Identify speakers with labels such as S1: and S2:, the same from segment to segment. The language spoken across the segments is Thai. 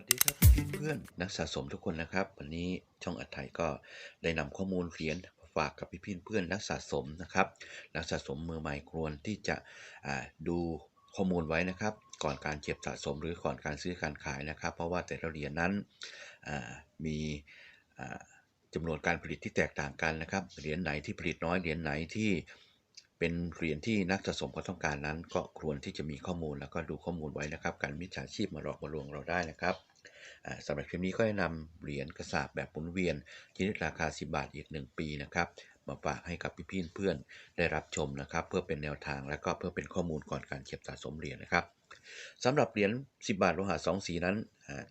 S1: ัสดีครับเพื่อนนักสะสมทุกคนนะครับ วันนี้ช่องอัดไทยก็ได้นำข้อมูลเหรียญฝากกับพี่ๆเพื่อนนักสะสมนะครับ นักสะสมมือใหม่ควรที่จะดูข้อมูลไว้นะครับ ก่อนการเก็บสะสมหรือก่อนการซื้อการขายนะครับ เพราะว่าแต่ละเหรียญนั้นมีอ่าจำนวนการผลิตที่แตกต่างกันนะครับเหรียญไหนที่ผลิตน้อยเหรียญไหนที่เป็นเหรียญที่นักสะสมเขาต้องการนั้น ก็ควรที่จะมีข้อมูลแล้วก็ดูข้อมูลไว้นะครับ การมิจฉาชีพมาหลอกมาลวงเราได้นะครับ สำหรับคลิปนี้ก็แนะนำเหรียญกระสาบแบบหมุนเวียนชนิดราคา 10 บาทอีก 1 ปีนะครับมาฝากให้กับพี่ๆเพื่อนได้รับชมนะครับ เพื่อเป็นแนวทางและก็เพื่อเป็นข้อมูลก่อนการเก็บสะสมเหรียญนะครับสำหรับเหรียญ10 บาทโลหะ2สีนั้น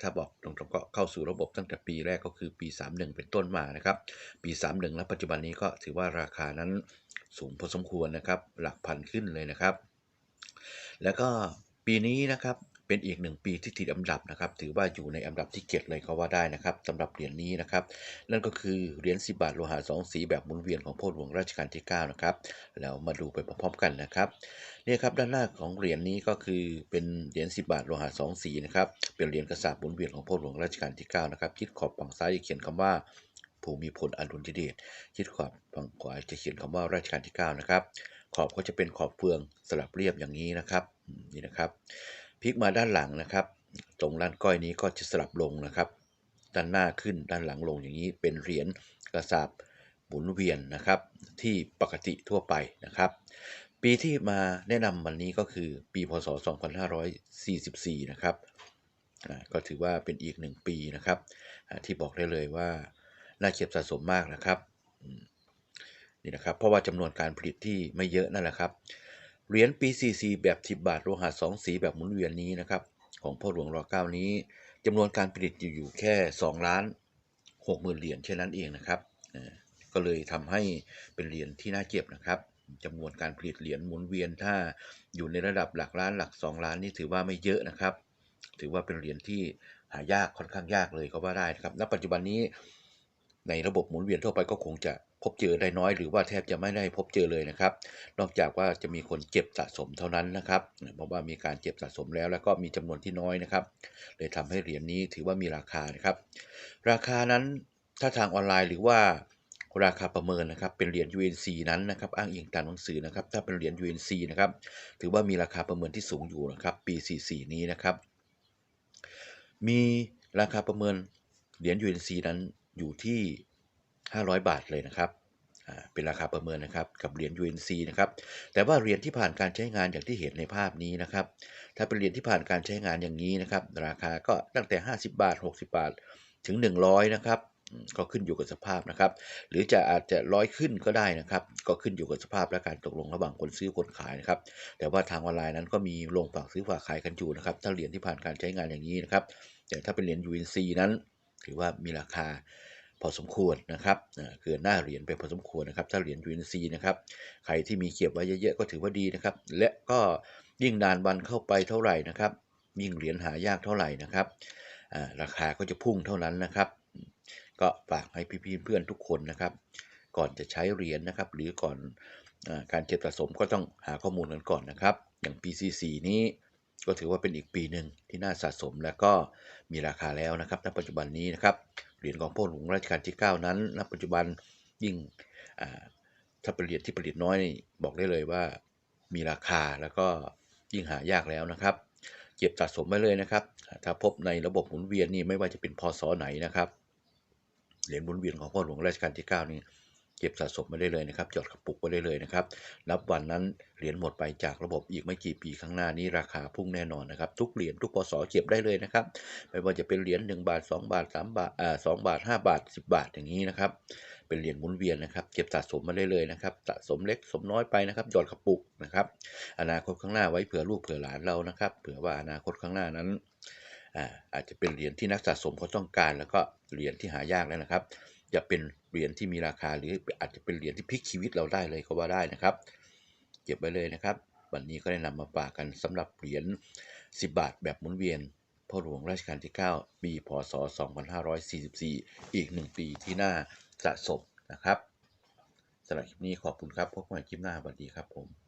S1: ถ้าบอกตรงๆก็เข้าสู่ระบบตั้งแต่ปีแรกก็คือปี 31 เป็นต้นมานะครับ ปี 31 และปัจจุบันนี้ก็ถือว่าราคานั้นสูงพอสมควรนะครับ หลักพันขึ้นเลยนะครับ แล้วก็ปีนี้นะครับ เป็นอีกหนึ่งปีที่ติดอันดับนะครับ ถือว่าอยู่ในอันดับที่เจ็ดเลยก็ว่าได้นะครับสำหรับเหรียญนี้นะครับ นั่นก็คือเหรียญ10บาทโลหะสองสีแบบหมุนเวียนของพ่อหลวงรัชกาลที่ 9 นะครับ แล้วมาดูไปพร้อมๆกันนะครับเนี่ยครับด้านหน้าของเหรียญนี้ก็คือเป็นเหรียญ10บาทโลหะสองสีนะครับเป็นเหรียญกระสาบหมุนเวียนของพ่อหลวงรัชกาลที่9นะครับชิดขอบฝั่งซ้ายจะเขียนคำว่าภูมิพลอดุลยเดชชิดขอบฝั่งขวาจะเขียนคำว่ารัชกาลที่9นะครับขอบก็จะเป็นขอบเฟืองสลับเรียบอย่างนี้นะครับนี่นะครับ พลิกมาด้านหลังนะครับ ตรงด้านก้อยนี้ก็จะสลับลงนะครับ ด้านหน้าขึ้นด้านหลังลงอย่างนี้เป็นเหรียญกระสาบหมุนเวียนนะครับ ที่ปกติทั่วไปนะครับ ปีที่มาแนะนำวันนี้ก็คือปีพศ 2544 นะครับอ่าก็ถือว่าเป็นอีกหนึ่งปีนะครับที่บอกได้เลยว่าน่าเก็บสะสมมากนะครับนี่นะครับ เพราะว่าจำนวนการผลิตที่ไม่เยอะนั่นแหละครับ เหรียญปี CC แบบ 10 บาทโลหะ2สีแบบหมุนเวียนนี้นะครับ ของพ่อหลวงรอ9นี้จำนวนการผลิตอยู่แค่2ล้าน6หมื่นเหรียญเช่นนั้นเองนะครับ ก็เลยทำให้เป็นเหรียญที่น่าเก็บนะครับจำนวนการผลิตเหรียญหมุนเวียนถ้าอยู่ในระดับหลักล้านหลัก 2 ล้านนี่ถือว่าไม่เยอะนะครับ ถือว่าเป็นเหรียญที่หายากค่อนข้างยากเลยก็ว่าได้นะครับ ณ ปัจจุบันนี้ในระบบหมุนเวียนทั่วไปก็คงจะ พบเจอได้น้อยหรือว่าแทบจะไม่ได้พบเจอเลยนะครับ นอกจากว่าจะมีคนเก็บสะสมเท่านั้นนะครับ เพราะว่ามีการเก็บสะสมแล้วแล้วก็มีจำนวนที่น้อยนะครับ เลยทำให้เหรียญนี้ถือว่ามีราคานะครับ ราคานั้นถ้าทางออนไลน์หรือว่าราคาประเมินนะครับเป็นเหรียญ UNC นั้นนะครับอ้างอิงตามหนังสือนะครับ ถ้าเป็นเหรียญ UNC นะครับถือว่ามีราคาประเมินที่สูงอยู่นะครับ ปี 44 นี้นะครับ มีราคาประเมินเหรียญ UNC นั้นอยู่ที่ 500 บาทเลยนะครับอ่าเป็นราคาประเมินนะครับกับเหรียญ UNC นะครับแต่ว่าเหรียญที่ผ่านการใช้งานอย่างที่เห็นในภาพนี้นะครับถ้าเป็นเหรียญที่ผ่านการใช้งานอย่างนี้นะครับราคาก็ตั้งแต่ 50 บาท 60 บาทถึง 100นะครับก็ขึ้นอยู่กับสภาพนะครับ หรือจะอาจจะร้อยขึ้นก็ได้นะครับ ก็ขึ้นอยู่กับสภาพและการตกลงระหว่างคนซื้อคนขายนะครับ แต่ว่าทางออนไลน์นั้นก็มีลงฝากซื้อฝากขายกันอยู่นะครับ ถ้าเหรียญที่ผ่านการใช้งานอย่างนี้นะครับ แต่ถ้าเป็นเหรียญ UNC นั้น ถือว่ามีราคา พอสมควรนะครับเกินหน้าเหรียญไปพอสมควรนะครับ ถ้าเหรียญ UNC นะครับใครที่มีเก็บไว้เยอะๆก็ถือว่าดีนะครับ และก็ยิ่งนานวันเข้าไปเท่าไหร่นะครับ ยิ่งเหรียญหายากเท่าไหร่นะครับราคาก็จะพุ่งเท่านั้นนะครับ ก็ฝากให้พี่ๆเพื่อนทุกคนนะครับ ก่อนจะใช้เหรียญนะครับ หรือก่อนอการเก็บสะสมก็ต้องหาข้อมูลกันก่อนนะครับ อย่าง PCC นี้ก็ถือว่าเป็นอีกปีหนึ่งที่น่าสะสมและก็มีราคาแล้วนะครับณปัจจุบันนี้นะครับ เหรียญของพ่อหลวงรัชกาลที่ 9 นั้นณปัจจุบันยิ่งอ่าถ้าเป็นเหรียญที่ผลิตน้อยบอกได้เลยว่ามีราคาแล้วก็ยิ่งหายากแล้วนะครับ เก็บสะสมไว้เลยนะครับ ถ้าพบในระบบหมุนเวียนนี่ไม่ว่าจะเป็นพศไหนนะครับ เหรียญหมุนเวียนของพ่อหลวงรัชกาลที่ 9 นี่ เก็บสะสมไว้ได้เลยนะครับจดกระปุกไว้ได้เลยนะครับนับวันนั้นเหรียญหมดไปจากระบบอีกไม่กี่ปีข้างหน้านี้ราคาพุ่งแน่นอนนะครับ ทุกเหรียญทุกพศเก็บได้เลยนะครับไม่ว่าจะเป็นเหรียญ1บาท 2 บาท 3 บาทอ่า2บาท 5 บาท 10 บาทอย่างนี้นะครับเป็นเหรียญหมุนเวียนนะครับ เก็บสะสมมาได้เลยนะครับสะสมเล็กสมน้อยไปนะครับหยอดกระปุกนะครับ อนาคตข้างหน้าไว้เผื่อลูกเผื่อหลานเรานะครับเผื่อว่าอนาคตข้างหน้านั้นอ่าอาจจะเป็นเหรียญที่นักสะสมเขาต้องการ แล้วก็เหรียญที่หายากแล้วนะครับ จะเป็นเหรียญที่มีราคาหรืออาจจะเป็นเหรียญที่พลิกชีวิตเราได้เลยก็ว่าได้นะครับ เก็บไว้เลยนะครับ วันนี้ก็ได้นำมาฝากกันสำหรับเหรียญ10 บาทแบบหมุนเวียนพ่อหลวงรัชกาลที่ 9 ปีพศ 2544 อีก 1 ปีที่น่าสะสมนะครับสำหรับคลิปนี้ขอบคุณครับพบกันใหม่คลิปหน้าสวัสดีครับผม